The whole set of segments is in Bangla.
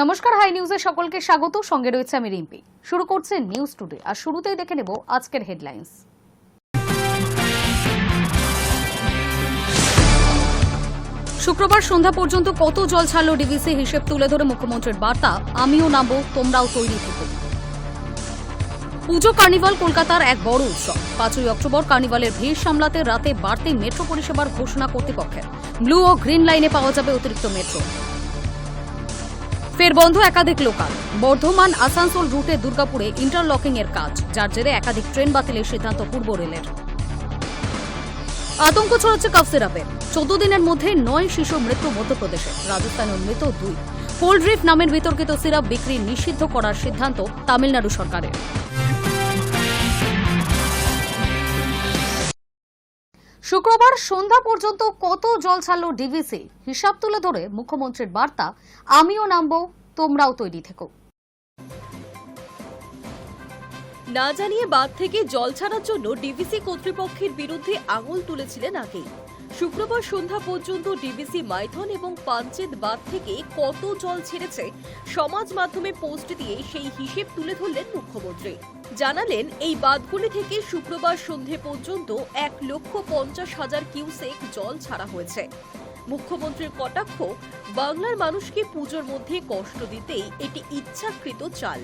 নমস্কার, হাই নিউজে সকলকে স্বাগত। সঙ্গে রয়েছে আমি রিম্পি। শুরু করছে নিউজ টুডে, আর শুরুতেই দেখে নেব আজকের হেডলাইন্স। শুক্রবার সন্ধ্যা পর্যন্ত কত জল ছাড়লো ডিভিসি হিসেব তুলে ধরে মুখ্যমন্ত্রীর বার্তা, আমিও নামবো, তোমরাও তৈরি থেকো। পুজো কার্নিভাল কলকাতার এক বড় উৎসব। পাঁচই অক্টোবর কার্নিভালের ভিড় সামলাতে রাতে বাড়তি মেট্রো পরিষেবার ঘোষণা কর্তৃপক্ষের। ব্লু ও গ্রিন লাইনে পাওয়া যাবে অতিরিক্ত মেট্রো। ফের বন্ধ একাধিক লোকাল। বর্ধমান, আসানসোল রুটে দুর্গাপুরে ইন্টারলকিং এর কাজ, যার জেরে একাধিক ট্রেন বাতিলের সিদ্ধান্ত পূর্ব রেলের। আতঙ্ক ছড়াচ্ছে কাফ সিরাপের চোদ্দ দিনের মধ্যে নয় শিশু মৃত্যু মধ্যপ্রদেশে রাজস্থানের মৃত দুই। কোল্ড্রিফ নামের বিতর্কিত সিরাপ বিক্রি নিষিদ্ধ করার সিদ্ধান্ত তামিলনাড়ু সরকারের। শুক্রবার সন্ধ্যা পর্যন্ত কত জল ছাড়ল ডিভিসি হিসাব তুলে ধরে মুখ্যমন্ত্রীর বার্তা, আমিও নামব, তোমরাও তৈরি থেকো। না জানিয়ে বাদ থেকে জল ছাড়ার জন্য ডিভিসি কর্তৃপক্ষের বিরুদ্ধে আঙুল তুলেছিলেন আগেই। শুক্রবার সন্ধ্যা পর্যন্ত ডিভিসি মাইথন এবং পাঞ্চেত বাঁধ থেকে কত জল ছেড়েছে সমাজ মাধ্যমে পোস্ট দিয়ে সেই হিসেব তুলে ধরলেন মুখ্যমন্ত্রী। জানালেন, এই বাঁধগুলি থেকে শুক্রবার সন্ধে পর্যন্ত এক লক্ষ পঞ্চাশ হাজার কিউসেক জল ছাড়া হয়েছে। মুখ্যমন্ত্রীর কটাক্ষ, বাংলার মানুষকে পুজোর মধ্যে কষ্ট দিতেই এটি ইচ্ছাকৃত চাল।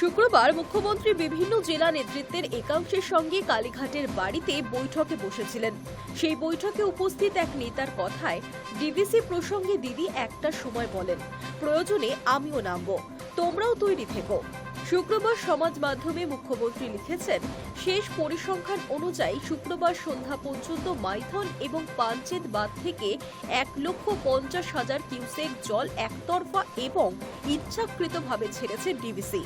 শুক্রবার মুখ্যমন্ত্রী বিভিন্ন জেলা নেতৃত্বের একাংশের সঙ্গে কালীঘাটের বাড়িতে বৈঠকে বসেছিলেন। সেই বৈঠকে উপস্থিত এক নেতার কথায় ডিভিসি প্রসঙ্গে দিদি একটা সময় বলেন, প্রয়োজনে আমিও নামব, তোমরাও তৈরি থেকো। শুক্রবার সমাজ মাধ্যমে মুখ্যমন্ত্রী লিখেছেন, শেষ পরিসংখ্যান অনুযায়ী শুক্রবার সন্ধ্যা পর্যন্ত মাইথন এবং পাঞ্চেত বাঁধ থেকে এক লক্ষ পঞ্চাশ হাজার কিউসেক জল একতরফা এবং ইচ্ছাকৃতভাবে ছেড়েছে ডিভিসি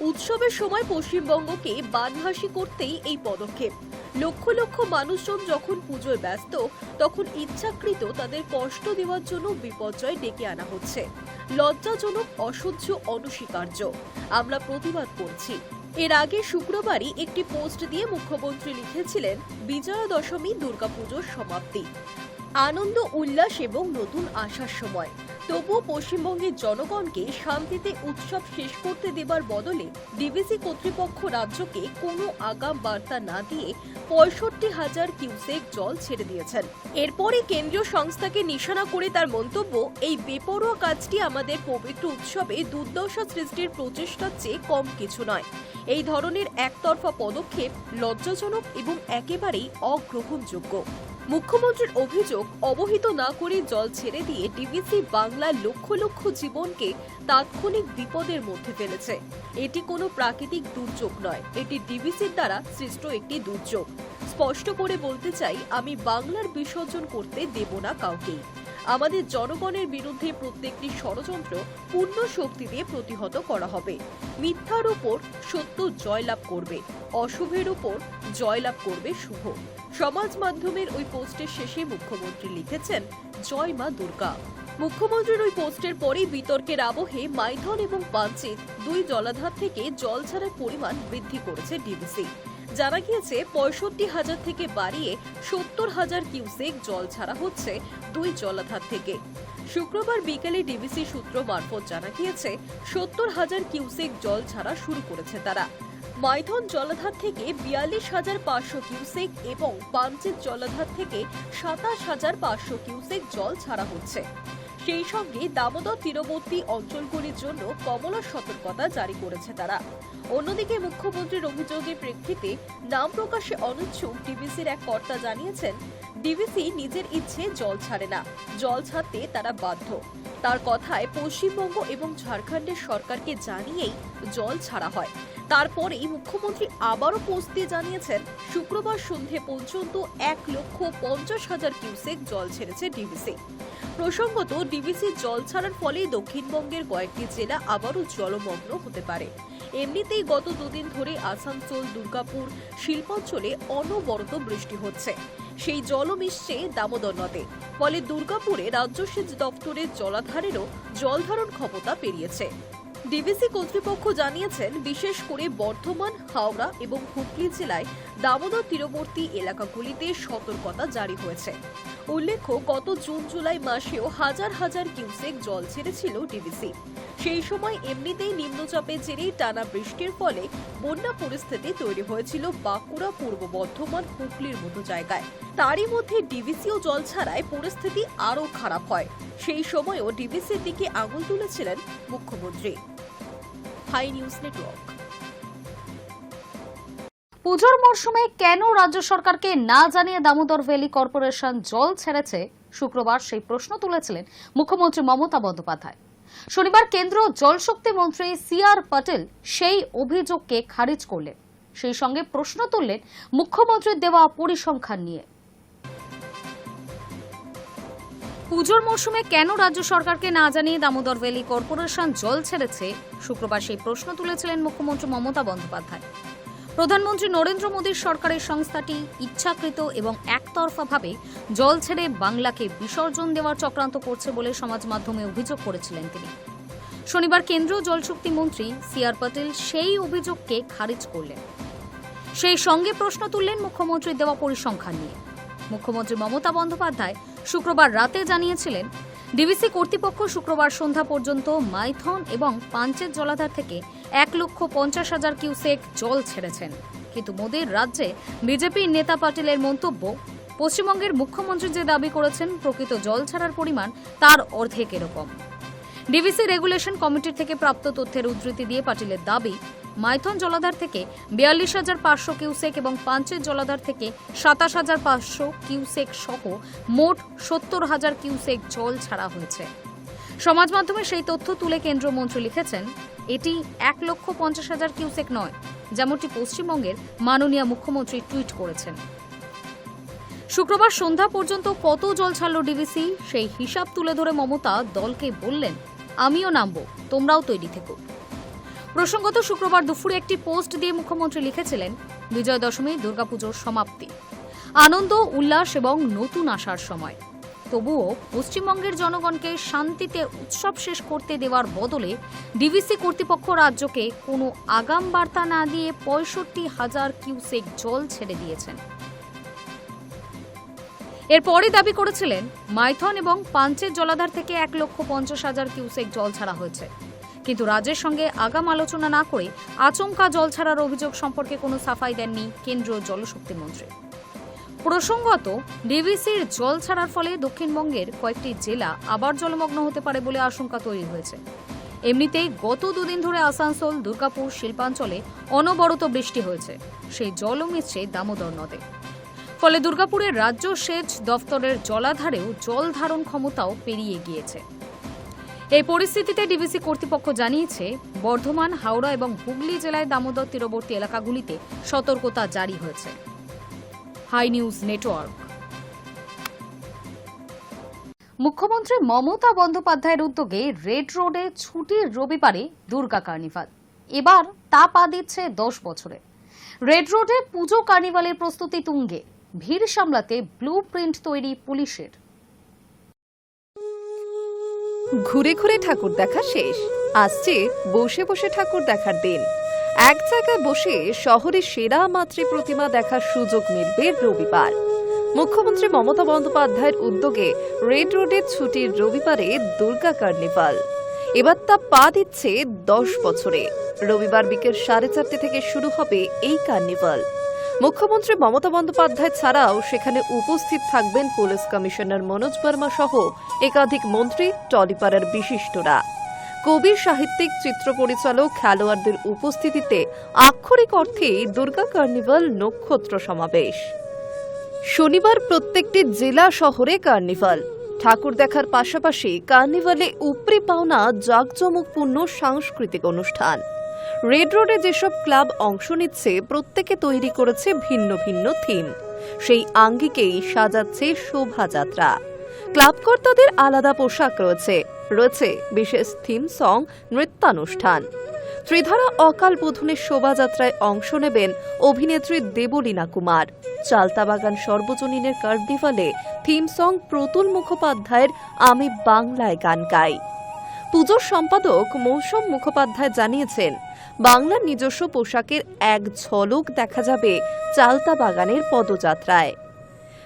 উৎসবের সময় পশ্চিমবঙ্গকে বানভাসী করতেই এই পদক্ষেপ। লক্ষ লক্ষ মানুষজন যখন পুজোয় ব্যস্ত, তখন ইচ্ছাকৃত তাদের কষ্ট দেওয়ার জন্য বিপর্যয় ডেকে আনা হচ্ছে। লজ্জাজনক, অসহ্য অনস্বীকার্য। আমরা প্রতিবাদ করছি। এর আগে শুক্রবারই একটি পোস্ট দিয়ে মুখ্যমন্ত্রী লিখেছিলেন, বিজয়া দশমী দুর্গাপুজোর সমাপ্তি। আনন্দ, উল্লাস এবং নতুন আশার সময়। তবুও পশ্চিমবঙ্গের জনগণকে শান্তিতে উৎসব শেষ করতে দেবার বদলে ডিভিসি কর্তৃপক্ষ রাজ্যকে কোনো আগাম বার্তা না দিয়ে পঁয়ষট্টি হাজার কিউসেক জল ছেড়ে দিয়েছেন। এরপরই কেন্দ্রীয় সংস্থাকে নিশানা করে তার মন্তব্য, এই বেপরোয়া কাজটি আমাদের পবিত্র উৎসবে দুর্দশা সৃষ্টির প্রচেষ্টার চেয়ে কম কিছু নয়। এই ধরনের একতরফা পদক্ষেপ লজ্জাজনক এবং একেবারেই অগ্রহণযোগ্য। মুখ্যমন্ত্রীর অভিযোগ অবহিত না করে জল ছেড়ে দিয়ে ডিভিসি বাংলার লক্ষ লক্ষ জীবনকে তাৎক্ষণিক বিপদের মধ্যে ফেলেছে। এটি কোনো প্রাকৃতিক দুর্যোগ নয়, এটি ডিভিসির দ্বারা সৃষ্ট একটি দুর্যোগ। স্পষ্ট করে বলতে চাই, আমি বাংলার বিসর্জন করতে দেব না কাউকেই। আমাদের জনগণের বিরুদ্ধে প্রত্যেকটি ষড়যন্ত্র পূর্ণ শক্তি দিয়ে প্রতিহত করা হবে। মিথ্যার উপর সত্য জয়লাভ করবে, অশুভের উপর জয়লাভ করবে শুভ। সমাজ মাধ্যমের ওই পোস্টের শেষে মুখ্যমন্ত্রী লিখেছেন, জয় মা দুর্গা। মুখ্যমন্ত্রীর ওই পোস্টের পরেই বিতর্কের আবহে মাইথন এবং পাঞ্চিত দুই জলাধার থেকে জল ছাড়ার পরিমাণ বৃদ্ধি করেছে ডিভিসি জানা গিয়েছে, পঁয়ষট্টি হাজার থেকে বাড়িয়ে সত্তর হাজার কিউসেক জল ছাড়া হচ্ছে দুই জলাধার থেকে। শুক্রবার বিকেলে ডিভিসি সূত্র মারফত জানা গিয়েছে, সত্তর হাজার কিউসেক জল ছাড়া শুরু করেছে তারা। মাইথন জলাধার থেকে বিয়াল্লিশ হাজার পাঁচশো কিউসেক এবং পাঞ্চেত জলাধার থেকে সাতাশ হাজার পাঁচশো কিউসেক জল ছাড়া হচ্ছে। সেই সঙ্গে দামোদর তীরবর্তী অঞ্চলগুলির জন্য কমলা সতর্কতা জারি করেছে তারা। অন্যদিকে মুখ্যমন্ত্রীর অভিযোগের প্রেক্ষিতে নাম প্রকাশে অনিচ্ছুক ডিবিসির এক কর্তা জানিয়েছেন, ডিবিসি নিজের ইচ্ছে জল ছাড়ে না, জল ছাড়তে তারা বাধ্য। তার কথায় পশ্চিমবঙ্গ এবং ঝাড়খণ্ডের সরকারকে জানিয়েই জল ছাড়া হয়। তারপরেই মুখ্যমন্ত্রী আবারও পোস্ট দিয়ে জানিয়েছেন, শুক্রবার সন্ধে পর্যন্ত এক লক্ষ পঞ্চাশ হাজার কিউসেক জল ছেড়েছে ডিবিসি। প্রসঙ্গত ডিবিসির জল ছাড়ার ফলে দক্ষিণবঙ্গের কয়েকটি জেলা আবারও জলমগ্ন হতে পারে। এমনিতেই গত দুদিন ধরে আসানসোল, দুর্গাপুর শিল্পাঞ্চলে অনবরত বৃষ্টি হচ্ছে। সেই জলও মিশছে দামোদর নদে। ফলে দুর্গাপুরে রাজ্য সেচ দপ্তরের জলাধারেরও জলধারণ ক্ষমতা পেরিয়েছে। ডিবিসি কর্তৃপক্ষ জানিয়েছেন, বিশেষ করে বর্ধমান, হাওড়া এবং হুগলি জেলায় দামোদর তীরবর্তী এলাকাগুলিতে সতর্কতা জারি হয়েছে। উল্লেখ্য, গত জুন জুলাই মাসেও হাজার হাজার কিউসেক জল ছেড়েছিল ডিভিসি সেই সময় এমনিতেই নিম্নচাপের জেরে টানা বৃষ্টির ফলে বন্যা পরিস্থিতি তৈরি হয়েছিল বাঁকুড়া, পূর্ব বর্ধমান, হুগলির মতো জায়গায়। তারই মধ্যে ডিভিসিও জল ছাড়ায় পরিস্থিতি আরও খারাপ হয়। সেই সময়ও ডিভিসির দিকে আঙুল তুলেছিলেন মুখ্যমন্ত্রী। Hi news network. পুজোর মরশুমে কেন রাজ্য সরকারকে না জানিয়ে দামোদর ভ্যালি কর্পোরেশন জল ছেড়েছে? শুক্রবার সেই প্রশ্ন তুলেছিলেন মুখ্যমন্ত্রী মমতা বন্দ্যোপাধ্যায়। শনিবার কেন্দ্র জলশক্তি মন্ত্রী সি আর পটেল সেই অভিযোগকে খারিজ করলেন। সেই সঙ্গে প্রশ্ন তুললেন মুখ্যমন্ত্রীর দেওয়া পরিসংখ্যান নিয়ে। পুজোর মরশুমে কেন রাজ্য সরকারকে না জানিয়ে দামোদর ভ্যালি কর্পোরেশন জল ছেড়েছে? শুক্রবার সেই প্রশ্ন তুলেছিলেন মুখ্যমন্ত্রী মমতা বন্দ্যোপাধ্যায়। প্রধানমন্ত্রী নরেন্দ্র মোদীর সরকারের সংস্থাটি ইচ্ছাকৃত এবং একতরফাভাবে জল ছেড়ে বাংলাকে বিসর্জন দেওয়ার চক্রান্ত করছে বলে সমাজ মাধ্যমে অভিযোগ করেছিলেন তিনি। শনিবার কেন্দ্রীয় জলশক্তি মন্ত্রী সি আর পটেল সেই অভিযোগকে খারিজ করলেন। সেই সঙ্গে প্রশ্ন তুললেন মুখ্যমন্ত্রীর দেওয়া পরিসংখ্যান নিয়ে। মুখ্যমন্ত্রী মমতা বন্দ্যোপাধ্যায় শুক্রবার রাতে জানিয়েছিলেন ডিভিসি কর্তৃপক্ষ শুক্রবার সন্ধ্যা পর্যন্ত মাইথন এবং পাঞ্চেত জলাধার থেকে এক লক্ষ পঞ্চাশ হাজার কিউসেক জল ছেড়েছেন। কিন্তু মোদীর রাজ্যে বিজেপির নেতা পাটিলের মন্তব্য, পশ্চিমবঙ্গের মুখ্যমন্ত্রী যে দাবি করেছেন, প্রকৃত জল ছাড়ার পরিমাণ তার অর্ধেক এরকম। ডিভিসি রেগুলেশন কমিটির থেকে প্রাপ্ত তথ্যের উদ্ধৃতি দিয়ে পাটিলের দাবি, মাইথন জলাধার থেকে বিয়াল্লিশ হাজার পাঁচশো কিউসেক এবং পাঞ্চের জলাধার থেকে সাতাশ হাজার পাঁচশো কিউসেক সহ মোট সত্তর হাজার কিউসেক জল ছাড়া হয়েছে। সমাজ মাধ্যমে সেই তথ্য তুলে কেন্দ্রীয় মন্ত্রী লিখেছেন এটি এক লক্ষ পঞ্চাশ হাজার কিউসেক নয় যেমনটি পশ্চিমবঙ্গের মাননীয় মুখ্যমন্ত্রী টুইট করেছেন। শুক্রবার সন্ধ্যা পর্যন্ত কত জল ছাড়ল ডিভিসি সেই হিসাব তুলে ধরে মমতা দলকে বললেন, আমিও নামবো, তোমরাও তৈরি থেকো। প্রসঙ্গত শুক্রবার দুপুরে একটি পোস্ট দিয়ে মুখ্যমন্ত্রী লিখেছিলেন বিজয় দশমী দুর্গাপুজোর সমাপ্তি। আনন্দ, উল্লাস এবং নতুন আসার সময়। তবুও পশ্চিমবঙ্গের জনগণকে শান্তিতে উৎসব শেষ করতে দেওয়ার বদলে ডিভিসি কর্তৃপক্ষ রাজ্যকে কোনো আগাম বার্তা না দিয়ে পঁয়ষট্টি হাজার কিউসেক জল ছেড়ে দিয়েছেন। এরপরই দাবি করেছিলেন, মাইথন এবং পাঞ্চের জলাধার থেকে এক লক্ষ পঞ্চাশ হাজার কিউসেক জল ছাড়া হয়েছে। কিন্তু রাজ্যের সঙ্গে আগাম আলোচনা না করে আচমকা জল ছাড়ার অভিযোগ সম্পর্কে কোনো সাফাই দেননি কেন্দ্রীয় জলশক্তি মন্ত্রী। প্রসঙ্গত ডিভিসির জল ছাড়ার ফলে দক্ষিণবঙ্গের কয়েকটি জেলা আবার জলমগ্ন হতে পারে বলে আশঙ্কা তৈরি হয়েছে। এমনিতেই গত দুদিন ধরে আসানসোল, দুর্গাপুর, শিল্পাঞ্চলে অনবরত বৃষ্টি হয়েছে। সেই জলও মিশছে দামোদর নদে। ফলে দুর্গাপুরের রাজ্য সেচ দফতরের জলাধারেও জল ধারণ ক্ষমতাও পেরিয়ে গিয়েছে। এই পরিস্থিতিতে ডিভিসি কর্তৃপক্ষ জানিয়েছে, বর্ধমান, হাওড়া এবং হুগলি জেলায় দামোদর তীরবর্তী এলাকাগুলিতে সতর্কতা জারি হয়েছে। Hi news network. মুখ্যমন্ত্রী মমতা বন্দ্যোপাধ্যায়ের উদ্যোগে রেড রোডে ছুটির রবিবারে দুর্গা কার্নিভাল। এবার তা পা দিচ্ছে দশ বছরে। রেড রোডে পুজো কার্নিভালের প্রস্তুতি তুঙ্গে। ভিড় সামলাতে ব্লু প্রিন্ট তৈরি পুলিশের। ঘুরে ঘুরে ঠাকুর দেখা শেষ। আসছে বসে বসে ঠাকুর দেখার দিন। এক জায়গায় বসে শহরে সেরা মাতৃ প্রতিমা দেখার সুযোগ মিলবে রবিবার। মুখ্যমন্ত্রী মমতা বন্দ্যোপাধ্যায়ের উদ্যোগে রেড রোডের ছুটির রবিবারে দুর্গা কার্নিভাল। এবার তা পা দিচ্ছে দশ বছরে। রবিবার বিকেল সাড়ে চারটে থেকে শুরু হবে এই কার্নিভাল। মুখ্যমন্ত্রী মমতা বন্দ্যোপাধ্যায় ছাড়াও সেখানে উপস্থিত থাকবেন পুলিশ কমিশনার মনোজ বর্মা সহ একাধিক মন্ত্রী, টলিপাড়ার বিশিষ্টরা। কবি সাহিত্যিক চিত্র পরিচালক খেলোয়াড়দের উপস্থিতিতে আক্ষরিক অর্থেই দুর্গা কার্নিভাল নক্ষত্র সমাবেশ। শনিবার প্রত্যেকটি জেলা শহরে কার্নিভাল। ঠাকুর দেখার পাশাপাশি কার্নিভালে উপরি পাওনা জাঁকজমকপূর্ণ সাংস্কৃতিক অনুষ্ঠান। রেড রোডে যেসব ক্লাব অংশ নিচ্ছে, প্রত্যেকে তৈরি করেছে ভিন্ন ভিন্ন থিম। সেই আঙ্গিকেই সাজাচ্ছে শোভাযাত্রা। ক্লাবকর্তাদের আলাদা পোশাক রয়েছে। রয়েছে বিশেষ থিম সং নৃত্যানুষ্ঠান। ত্রিধারা অকাল বোধনের শোভাযাত্রায় অংশ নেবেন অভিনেত্রী দেবলীনা কুমার। চালতাবাগান সর্বজনীনের কার্নিভালে থিম সং প্রতুল মুখোপাধ্যায়ের আমি বাংলায় গান গাই। পুজোর সম্পাদক মৌসম মুখোপাধ্যায় জানিয়েছেন, বাংলার নিজস্ব পোশাকের এক ঝলক দেখা যাবে চালতা বাগানের পদযাত্রায়।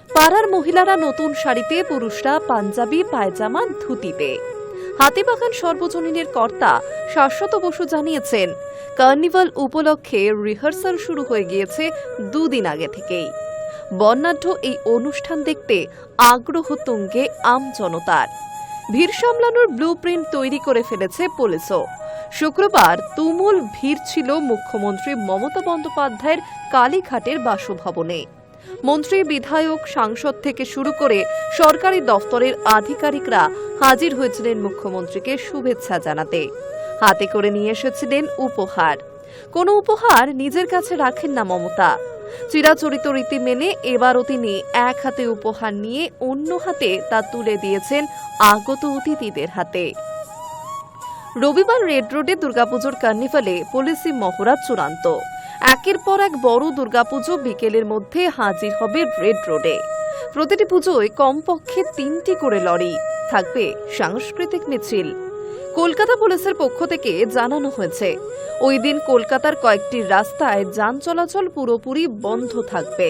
পাড়ার মহিলারা নতুন শাড়িতে পুরুষরা পাঞ্জাবি, পায়জামা, ধুতিতে। হাতিবাগান সর্বজনীনের কর্তা শাশ্বত বসু জানিয়েছেন, কার্নিভাল উপলক্ষে রিহার্সাল শুরু হয়ে গিয়েছে দুদিন আগে থেকেই। বর্ণাঢ্য এই অনুষ্ঠান দেখতে আগ্রহ তুঙ্গে আম জনতার। ভিড় সামলানোর ব্লু তৈরি করে ফেলেছে পুলিশও। শুক্রবার তুমুল ভিড় ছিল মুখ্যমন্ত্রী মমতা বন্দ্যোপাধ্যায়ের কালীঘাটের বাসভবনে। মন্ত্রী, বিধায়ক, সাংসদ থেকে শুরু করে সরকারি দফতরের আধিকারিকরা হাজির হয়েছিলেন মুখ্যমন্ত্রীকে শুভেচ্ছা জানাতে। হাতে করে নিয়ে এসেছিলেন উপহার। কোনো উপহার নিজের কাছে রাখেন না মমতা। চিরাচরিত রীতি মেনে এবারও তিনি এক হাতে উপহার নিয়ে অন্য হাতে তা তুলে দিয়েছেন আগত অতিথিদের হাতে। রবিবার রেড রোডে দুর্গাপুজোর কার্নিভালে পুলিশি মহড়া চূড়ান্ত। একের পর এক বড় দুর্গাপুজো বিকেলের মধ্যে হাজির হবে রেড রোডে। প্রতিটি পুজোয় কমপক্ষে তিনটি করে লরি। থাকবে সাংস্কৃতিক মিছিল। কলকাতা পুলিশের পক্ষ থেকে জানানো হয়েছে, ওই দিন কলকাতার কয়েকটি রাস্তায় যান চলাচল পুরোপুরি বন্ধ থাকবে।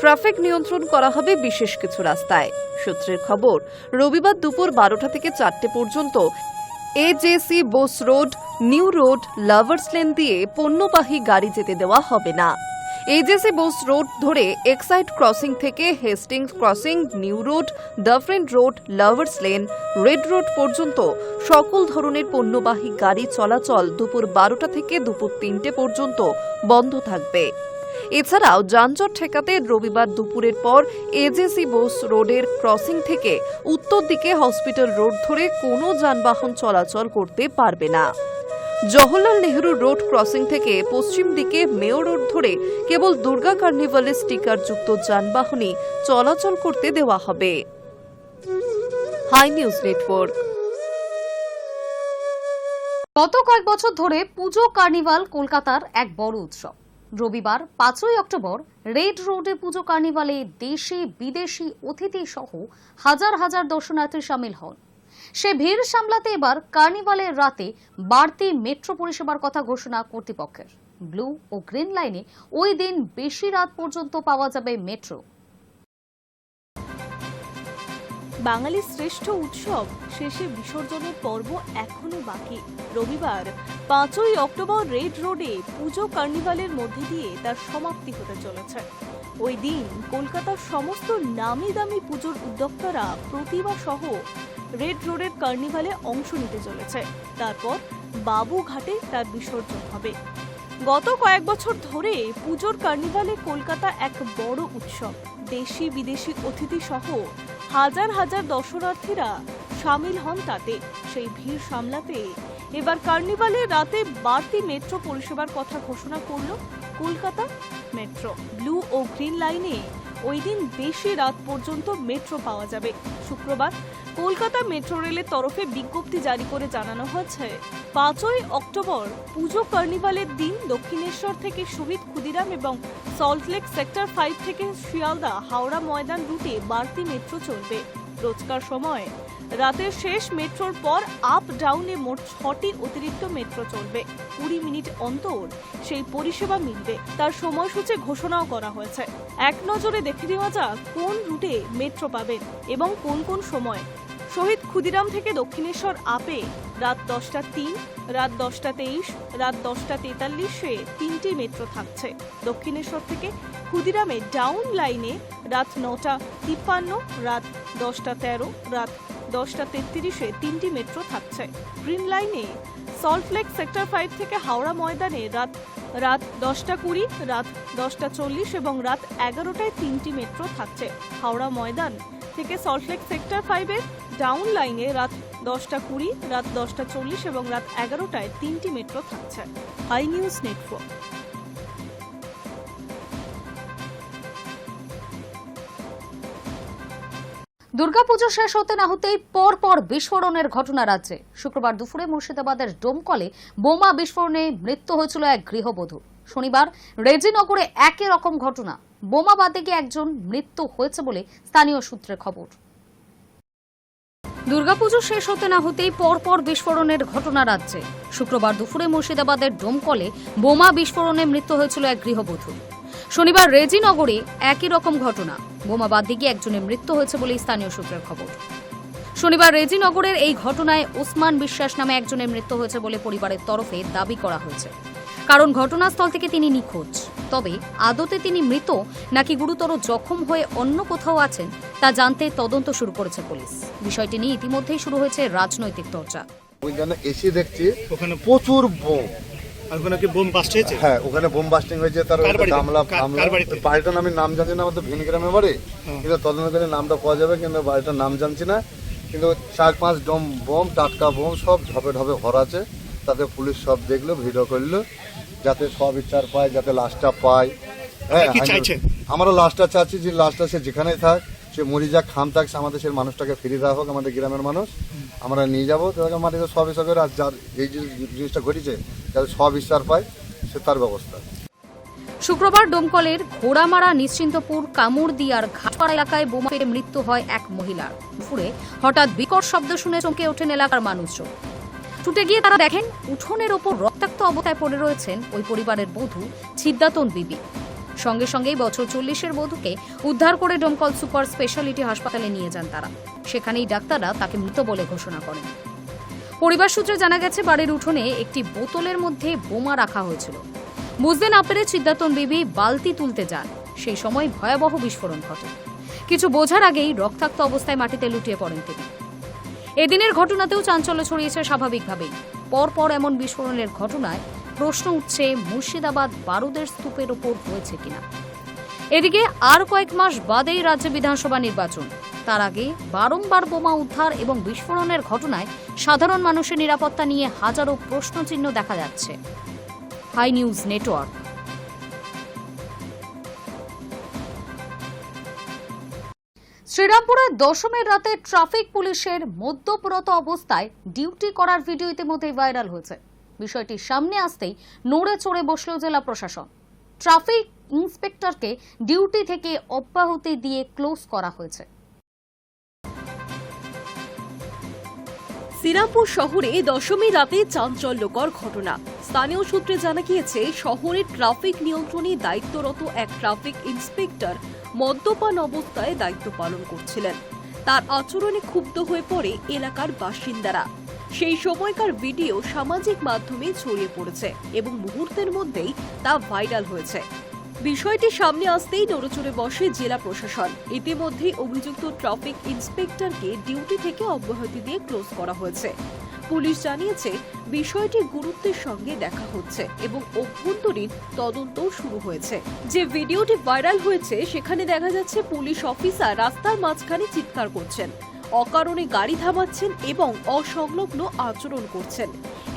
ট্রাফিক নিয়ন্ত্রণ করা হবে বিশেষ কিছু রাস্তায়। সূত্রের খবর, রবিবার দুপুর বারোটা থেকে চারটে পর্যন্ত AJC Bose road new road lovers lane দিয়ে পণ্যবাহী গাড়ি যেতে দেওয়া হবে না। এজেসি বোস রোড ধরে এক্সাইড ক্রসিং থেকে Hastings crossing new road Dufferin road lovers lane red road পর্যন্ত সকল ধরনের পণ্যবাহী গাড়ি চলাচল দুপুর বারোটা থেকে দুপুর তিনটে পর্যন্ত বন্ধ থাকবে। এছাড়াও যানজট ঠেকাতে রবিবার দুপুরের পর এজেসি বোস রোডের ক্রসিং থেকে উত্তর দিকে হসপিটাল রোড ধরে কোনো যানবাহন চলাচল করতে পারবে না। জওহরলাল নেহরু রোড ক্রসিং থেকে পশ্চিম দিকে মেয়ো রোড ধরে কেবল দুর্গা কার্নিভালের স্টিকারযুক্ত যানবাহনই চলাচল করতে দেওয়া হবে। হাই নিউজ নেটওয়ার্ক গত কয়েক বছর ধরে পুজো কার্নিভাল কলকাতার এক বড় উৎসব। রবিবার পাঁচই অক্টোবর রেড রোডে পুজো কার্নিভালে দেশি, বিদেশি অতিথি সহ হাজার হাজার দর্শনার্থী সামিল হন। সে ভিড় সামলাতে এবার কার্নিভালের রাতে বাড়তি মেট্রো পরিষেবার কথা ঘোষণা কর্তৃপক্ষের। ব্লু ও গ্রিন লাইনে ওই দিন বেশি রাত পর্যন্ত পাওয়া যাবে মেট্রো। বাঙালির শ্রেষ্ঠ উৎসব শেষে বিসর্জনের পর্ব এখনও বাকি। রবিবার, পাঁচই অক্টোবর রেড রোডে পুজো কার্নিভালের মধ্যে দিয়ে তার সমাপ্তি হতে চলেছে। ওই দিন কলকাতার সমস্ত নামি দামি পুজোর উদ্যোক্তারা প্রতিমা সহ রেড রোডের কার্নিভালে অংশ নিতে চলেছে। তারপর বাবুঘাটে তার বিসর্জন হবে। গত কয়েক বছর ধরে পুজোর কার্নিভালে কলকাতা এক বড় উৎসব। দেশি বিদেশি অতিথি সহ হাজার হাজার দর্শনার্থীরা সামিল হন তাতে। সেই ভিড় সামলাতে এবার কার্নিভালের রাতে বাড়তি মেট্রো পরিষেবার কথা ঘোষণা করল কলকাতা মেট্রো। ব্লু ও গ্রিন লাইনে ওই দিন বেশি রাত পর্যন্ত মেট্রো পাওয়া যাবে। শুক্রবার কলকাতা মেট্রো রেলের তরফে বিজ্ঞপ্তি জারি করে জানানো হয়েছে, পাঁচই অক্টোবর পুজো কার্নিভালের দিন দক্ষিণেশ্বর থেকে শহীদ ক্ষুদিরাম এবং সল্টলেক সেক্টর ফাইভ থেকে শিয়ালদা হাওড়া ময়দান রুটে বাড়তি মেট্রো চলবে। রোজকার সময় রাতের শেষ মেট্রোর পর আপ ডাউনে মোট ছটি অতিরিক্ত মেট্রো চলবে। কুড়ি মিনিট অন্তর সেই পরিষেবা মিলবে। তার সময়সূচি ঘোষণাও করা হয়েছে। এক নজরে দেখে নেওয়া যাক কোন রুটে মেট্রো পাবেন এবং কোন কোন সময়। শহীদ ক্ষুদিরাম থেকে দক্ষিণেশ্বর আপে রাত দশটা তিন, রাত দশটা তেইশ, রাত দশটা তেতাল্লিশে তিনটি মেট্রো থাকছে। দক্ষিণেশ্বর থেকে ক্ষুদিরামে ডাউন লাইনে রাত নটা তিপ্পান্ন, রাত দশটা তেরো, রাত দশটা তেত্রিশে তিনটি মেট্রো থাকছে। গ্রিন লাইনে সল্টলেক সেক্টর ফাইভ থেকে হাওড়া ময়দানে রাত রাত দশটা কুড়ি, রাত দশটা চল্লিশ এবং রাত এগারোটায় তিনটি মেট্রো থাকছে। হাওড়া ময়দান থেকে সল্টলেক সেক্টর ফাইভের ডাউন লাইনে রাত দশটা কুড়ি, রাত দশটা চল্লিশ এবং রাত এগারোটায় তিনটি মেট্রো থাকছে। হাই নিউজ নেটওয়ার্ক দুর্গাপুজো শেষ হতে না হতেই পর পর বিস্ফোরণের ঘটনা রাজ্যে। শুক্রবার দুপুরে মুর্শিদাবাদের ডোমকলে বোমা বিস্ফোরণে মৃত্যু হয়েছিল এক গৃহবধূ। শনিবার রেজিনগরে একই রকম ঘটনা। বোমা বাদে গিয়ে একজন মৃত্যু হয়েছে বলে স্থানীয় সূত্রে খবর। দুর্গাপুজো শেষ হতে না হতেই পরপর বিস্ফোরণের ঘটনা রাজ্যে। শুক্রবার দুপুরে মুর্শিদাবাদের ডোমকলে বোমা বিস্ফোরণে মৃত্যু হয়েছিল এক গৃহবধূ শনিবার রেজিনগরে একই রকম ঘটনা। বোমা বাদ দিয়ে একজনের মৃত্যু হয়েছে বলে স্থানীয় সূত্রের খবর। শনিবার রেজিনগরের এই ঘটনায় ওসমান বিশ্বাস নামে একজনের মৃত্যু হয়েছে বলে পরিবারের তরফে দাবি করা হয়েছে। কারণ ঘটনাস্থল থেকে তিনি নিখোঁজ। তবে আদতে তিনি মৃত নাকি গুরুতর জখম হয়ে অন্য কোথাও আছেন তা জানতে তদন্ত শুরু করেছে পুলিশ। বিষয়টি নিয়ে ইতিমধ্যেই শুরু হয়েছে রাজনৈতিক চর্চা। এসে দেখছি, প্রচুর বোম। ওখানে কি বোম বাস্ট হয়েছে? হ্যাঁ ওখানে বোম বাস্টিং হয়েছে তার? গামলা? বাড়িটার আমি নাম জানছি না আমাদের ভিনগ্রামে বাড়ি। কিন্তু তদন্ত করে নামটা পাওয়া যাবে কিন্তু বাড়িটার নাম জানছি না। কিন্তু চার পাঁচ ডম বোম টাটকা বোম সব ঢপে ঢপে ভরা আছে। তাতে পুলিশ সব দেখল ভিডিও করল যাতে সব বিচার পায় যাতে লাশটা পায়। হ্যাঁ আমরা লাশটা চাচ্ছি যে লাশটা সে যেখানেই থাক সে মরি যাক খাম থাক সে আমাদের সেই মানুষটাকে ফিরিয়ে দেওয়া হোক আমাদের গ্রামের মানুষ। আমরা নিয়ে যাব মাটিতে সব হিসাবে আর যার এই জিনিসটা ঘটেছে যাতে সব বিচার পায়, সে তার ব্যবস্থা। শুক্রবার ডোমকলের ঘোড়ামারা নিশ্চিন্তপুর কামুরদিয়ার ঘাটপাড়া এলাকায় বোমা পেটে মৃত্যু হয় এক মহিলার। দুপুরে হঠাৎ বিকট শব্দ শুনে চমকে ওঠেন এলাকার মানুষজন। ছুটে গিয়ে তারা দেখেন উঠোনের ওপর রক্তাক্ত অবস্থায় পড়ে রয়েছেন ওই পরিবারের বধূ ছিদ্দাতন বিবি। সঙ্গে সঙ্গেই বছর চল্লিশের বধূকে উদ্ধার করে ডোমকল সুপার স্পেশালিটি হাসপাতালে নিয়ে যান তারা। সেখানেই ডাক্তাররা তাকে মৃত বলে ঘোষণা করেন। পরিবার সূত্রে জানা গেছে, বাড়ির উঠোনে একটি বোতলের মধ্যে বোমা রাখা হয়েছিল। বুঝতে না পেরে চিদ্দাতন বিবি বালতি তুলতে যান। সেই সময় ভয়াবহ বিস্ফোরণ ঘটে। কিছু বোঝার আগেই রক্তাক্ত অবস্থায় মাটিতে লুটিয়ে পড়েন তিনি। এদিনের ঘটনাতেও চাঞ্চল্য ছড়িয়েছে স্বাভাবিকভাবেই। পরপর এমন বিস্ফোরণের ঘটনায় প্রশ্ন উঠছে, মুর্শিদাবাদ বারুদের স্তূপের ওপর হয়েছে কিনা? এদিকে আর কয়েক মাস বাদেই রাজ্য বিধানসভা নির্বাচন। তার আগে বারংবার বোমা উদ্ধার এবং বিস্ফোরণের ঘটনায় সাধারণ মানুষের নিরাপত্তা নিয়ে হাজারো প্রশ্নচিহ্ন দেখা যাচ্ছে। Hi news network. শ্রীরামপুরের দশমের রাতে ট্রাফিক পুলিশের মধ্যপ্রত অবস্থায় ডিউটি করার ভিডিও ইতিমধ্যেই ভাইরাল হয়েছে। বিষয়টি সামনে আসতেই নড়ে চড়ে বসল জেলা প্রশাসন। ট্রাফিক ইন্সপেক্টরকে ডিউটি থেকে অব্যাহতি দিয়ে ক্লোজ করা হয়েছে। শ্রীরামপুর শহরে দশমী রাতে চাঞ্চল্যকর ঘটনা। স্থানীয় সূত্রে জানা গিয়েছে শহরের ট্রাফিক নিয়ন্ত্রণে দায়িত্বরত এক ট্রাফিক ইন্সপেক্টর মদ্যপান অবস্থায় দায়িত্ব পালন করছিলেন। তার আচরণে ক্ষুব্ধ হয়ে পড়ে এলাকার বাসিন্দারা। সেই সময়কার ভিডিও সামাজিক মাধ্যমে ছড়িয়ে পড়েছে এবং মুহূর্তের মধ্যেই তা ভাইরাল হয়েছে। বিষয়টি সামনে আসতেই নড়েচড়ে বসে জেলা প্রশাসন। ইতিমধ্যেই অভিযুক্ত ট্রাফিক ইন্সপেক্টরকে ডিউটি থেকে অব্যাহতি দিয়ে ক্লোজ করা হয়েছে। পুলিশ জানিয়েছে, বিষয়টি গুরুত্বের সঙ্গে দেখা হচ্ছে এবং অভ্যন্তরীণ তদন্ত শুরু হয়েছে। যে ভিডিওটি ভাইরাল হয়েছে, সেখানে দেখা যাচ্ছে পুলিশ অফিসার রাস্তার মাঝখানে চিৎকার করছেন, অকারণে গাড়ি থামাচ্ছেন এবং অসংলগ্ন আচরণ করছেন।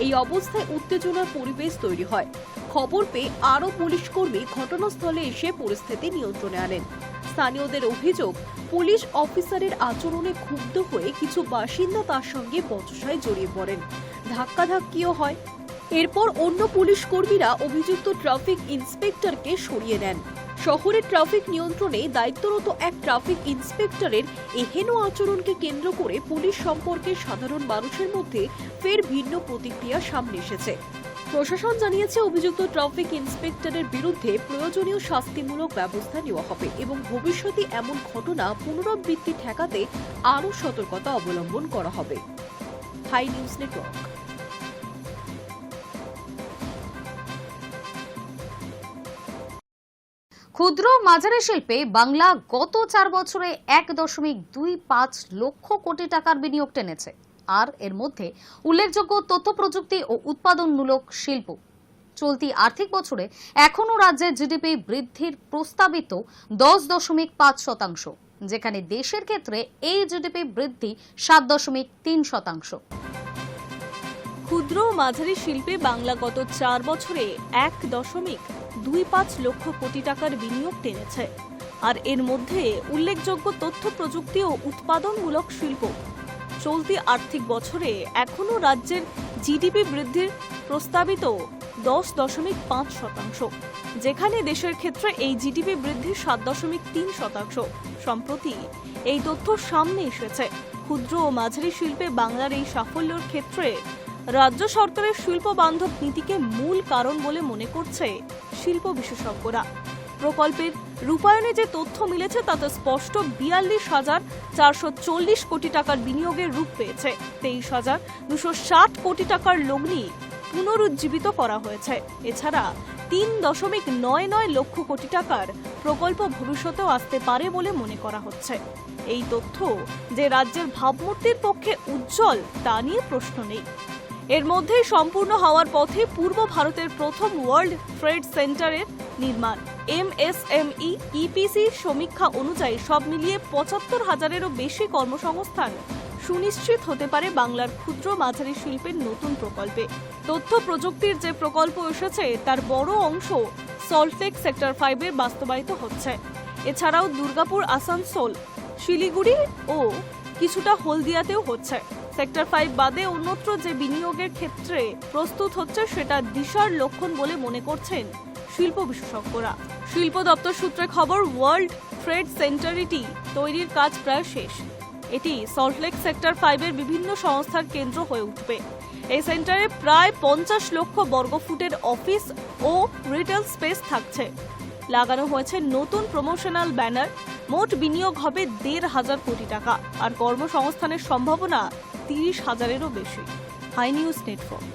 এই অবস্থায় উত্তেজনার পরিবেশ তৈরি হয়। খবর পেয়ে আরও পুলিশ কর্মী ঘটনাস্থলে এসে পরিস্থিতি নিয়ন্ত্রণে আনেন। স্থানীয়দের অভিযোগ, পুলিশ অফিসারের আচরণে ক্ষুব্ধ হয়ে কিছু বাসিন্দা তার সঙ্গে বচসায় জড়িয়ে পড়েন। ধাক্কাধাক্কিও হয়। এরপর অন্য পুলিশ কর্মীরা অভিযুক্ত ট্রাফিক ইন্সপেক্টরকে সরিয়ে নেন। শহরের ট্রাফিক নিয়ন্ত্রণে দায়িত্বরত এক ট্রাফিক ইন্সপেক্টরের এহেন আচরণকে কেন্দ্র করে পুলিশ সম্পর্কে সাধারণ মানুষের মধ্যে ফের ভিন্ন প্রতিক্রিয়া সামনে এসেছে। প্রশাসন জানিয়েছে, অভিযুক্ত ট্রাফিক ইন্সপেক্টরের বিরুদ্ধে প্রয়োজনীয় শাস্তিমূলক ব্যবস্থা নেওয়া হবে এবং ভবিষ্যতে এমন ঘটনা পুনরাবৃত্তি ঠেকাতে আরও সতর্কতা অবলম্বন করা হবে। Hi news network. ক্ষুদ্র মাঝারি শিল্পে বাংলা গত চার বছরে এক দশমিক দুই পাঁচ লক্ষ কোটি টাকার বিনিয়োগ টেনেছে। আর এর মধ্যে উল্লেখযোগ্য তথ্য প্রযুক্তি ও উৎপাদনমূলক শিল্প। চলতি আর্থিক বছরে এখনও রাজ্যের জিডিপি বৃদ্ধির প্রস্তাবিত দশ দশমিক পাঁচ শতাংশ, যেখানে দেশের ক্ষেত্রে এই জিডিপি বৃদ্ধি সাত দশমিক তিন শতাংশ। ক্ষুদ্র ও মাঝারি শিল্পে বাংলা গত চার বছরে এক দশমিক দুই পাঁচ লক্ষ কোটি টাকার বিনিয়োগ টেনেছে। আর এর মধ্যে উল্লেখযোগ্য তথ্য প্রযুক্তি ও উৎপাদনমূলক শিল্প চলতি আর্থিক বছরে এখনও রাজ্যের জিডিপি বৃদ্ধির প্রস্তাবিত দশ দশমিক পাঁচ শতাংশ, যেখানে দেশের ক্ষেত্রে এই জিডিপি বৃদ্ধি সাত দশমিক তিন শতাংশ। সম্প্রতি এই তথ্য সামনে এসেছে। ক্ষুদ্র ও মাঝারি শিল্পে বাংলার এই সাফল্যের ক্ষেত্রে রাজ্য সরকারের শিল্প বান্ধব নীতিকে মূল কারণ বলে মনে করছে শিল্প বিশেষজ্ঞরা। প্রকল্পের রূপায়ণে যে তথ্য মিলেছে, তাতে স্পষ্ট বিয়াল্লিশ হাজার চারশো চল্লিশ কোটি টাকার বিনিয়োগের রূপ পেয়েছে। তেইশ হাজার দুশো ষাট কোটি টাকার লগ্নি পুনরুজ্জীবিত করা হয়েছে। এছাড়া তিন দশমিক নয় নয় লক্ষ কোটি টাকার প্রকল্প ভবিষ্যতেও আসতে পারে বলে মনে করা হচ্ছে। এই তথ্য যে রাজ্যের ভাবমূর্তির পক্ষে উজ্জ্বল, তা নিয়ে প্রশ্ন নেই। এর মধ্যেই সম্পূর্ণ হওয়ার পথে পূর্ব ভারতের প্রথম ওয়ার্ল্ড ট্রেড সেন্টারের নির্মাণ। এম এস এমএসএমই, ইপিসি সমীক্ষা অনুযায়ী সব মিলিয়ে পঁচাত্তর হাজারেরও বেশি কর্মসংস্থান সুনিশ্চিত হতে পারে বাংলার ক্ষুদ্র মাঝারি শিল্পের নতুন প্রকল্পে। তথ্য প্রযুক্তির যে প্রকল্প এসেছে, তার বড় অংশ সল্টলেক সেক্টর ফাইভের বাস্তবায়িত হচ্ছে। এছাড়াও দুর্গাপুর, আসানসোল, শিলিগুড়ি ও কিছুটা হলদিয়াতেও হচ্ছে। সেক্টর ফাইভ বাদে অন্যত্র যে বিনিয়োগের ক্ষেত্রে প্রস্তুত হচ্ছে সেটা দিশার লক্ষণ বলে মনে করছেন শিল্প বিশেষজ্ঞরা। শিল্প দপ্তর সূত্রে খবর, ওয়ার্ল্ড ট্রেড সেন্টারিটি তৈরির কাজ প্রায় শেষ। এটি সল্টলেক সেক্টর ফাইভের বিভিন্ন সংস্থার কেন্দ্র হয়ে উঠবে। এই সেন্টারে প্রায় পঞ্চাশ লক্ষ বর্গফুটের অফিস ও রিটেল স্পেস থাকছে। লাগানো হয়েছে নতুন প্রমোশনাল ব্যানার মোট বিনিয়োগ হবে দেড় হাজার কোটি টাকা আর কর্মসংস্থানের সম্ভাবনা তিরিশ হাজারেরও বেশি। হাই নিউজ নেটওয়ার্ক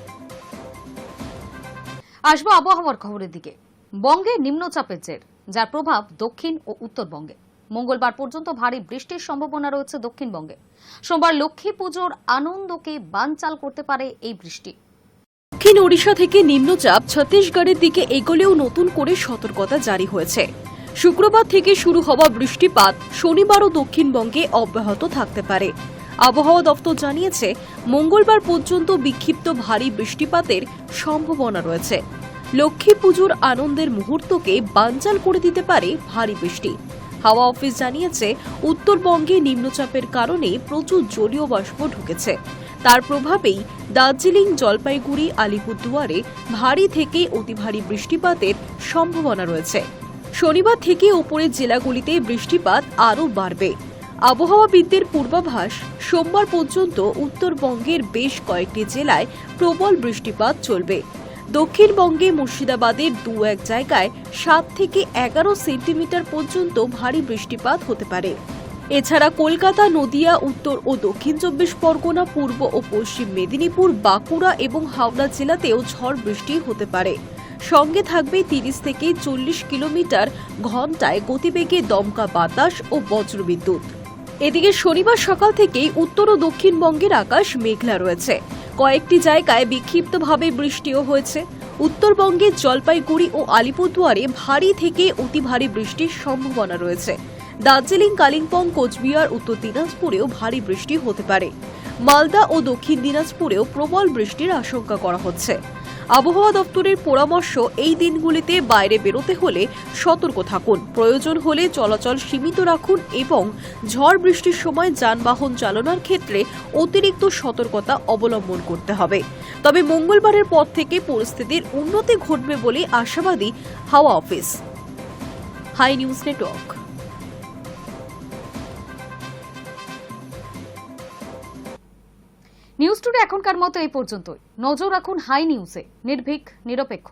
আসব আবহাওয়ার খবরের দিকে। বঙ্গে নিম্নচাপের জের যার প্রভাব দক্ষিণ ও উত্তরবঙ্গে মঙ্গলবার পর্যন্ত ভারী বৃষ্টির সম্ভাবনা রয়েছে দক্ষিণবঙ্গে সোমবার লক্ষ্মী পুজোর আনন্দকে বানচাল করতে পারে এই বৃষ্টি। দক্ষিণ ওড়িশা থেকে নিম্নচাপ ছত্তিশগড়ের দিকে এগোলেও নতুন করে সতর্কতা জারি হয়েছে। শুক্রবার থেকে শুরু হওয়া বৃষ্টিপাত শনিবারও দক্ষিণবঙ্গে অব্যাহত থাকতে পারে। আবহাওয়া দপ্তর জানিয়েছে, মঙ্গলবার পর্যন্ত বিক্ষিপ্ত ভারী বৃষ্টিপাতের সম্ভাবনা রয়েছে। লক্ষ্মী পুজোর আনন্দের মুহূর্তকে বানচাল করে দিতে পারে ভারী বৃষ্টি। হাওয়া অফিস জানিয়েছে, উত্তরবঙ্গে নিম্নচাপের কারণে প্রচুর জলীয় বাষ্প ঢুকেছে। তার প্রভাবেই দার্জিলিং, জলপাইগুড়ি, আলিপুরদুয়ারে ভারী থেকে অতি ভারী বৃষ্টিপাতের সম্ভাবনা রয়েছে। শনিবার থেকে ওপরের জেলাগুলিতে বৃষ্টিপাত আরও বাড়বে। আবহাওয়াবিদদের পূর্বাভাস, সোমবার পর্যন্ত উত্তরবঙ্গের বেশ কয়েকটি জেলায় প্রবল বৃষ্টিপাত চলবে। দক্ষিণবঙ্গে মুর্শিদাবাদের দু এক জায়গায় সাত থেকে এগারো সেন্টিমিটার পর্যন্ত ভারী বৃষ্টিপাত হতে পারে। এছাড়া কলকাতা, নদিয়া, উত্তর ও দক্ষিণ চব্বিশ পরগনা, পূর্ব ও পশ্চিম মেদিনীপুর, বাঁকুড়া এবং হাওড়া জেলাতেও ঝড় বৃষ্টি হতে পারে। সঙ্গে থাকবে তিরিশ থেকে চল্লিশ কিলোমিটার ঘন্টায় গতিবেগে দমকা বাতাস ও বজ্রবিদ্যুৎ। এদিকে শনিবার সকাল থেকেই উত্তর ও দক্ষিণবঙ্গের আকাশ মেঘলা রয়েছে। কয়েকটি জায়গায় বিক্ষিপ্তভাবে বৃষ্টিও হয়েছে। উত্তরবঙ্গে জলপাইগুড়ি ও আলিপুরদুয়ারে ভারী থেকে অতি ভারী বৃষ্টির সম্ভাবনা রয়েছে। দার্জিলিং, কালিম্পং, কোচবিহার, উত্তর দিনাজপুরেও ভারী বৃষ্টি হতে পারে। মালদা ও দক্ষিণ দিনাজপুরেও প্রবল বৃষ্টির আশঙ্কা করা হচ্ছে। আবহাওয়া দপ্তরের পরামর্শ এই দিনগুলিতে বাইরে বেরোতে হলে সতর্ক থাকুন। প্রয়োজন হলে চলাচল সীমিত রাখুন এবং ঝড় বৃষ্টির সময় যানবাহন চালনার ক্ষেত্রে অতিরিক্ত সতর্কতা অবলম্বন করতে হবে। তবে মঙ্গলবারের পর থেকে পরিস্থিতির উন্নতি ঘটবে বলে আশাবাদী হাওয়া office. Hi news network. News today এখনকার মতো এই পর্যন্তই। নজর রাখুন হাই নিউজে নির্ভীক নিরপেক্ষ।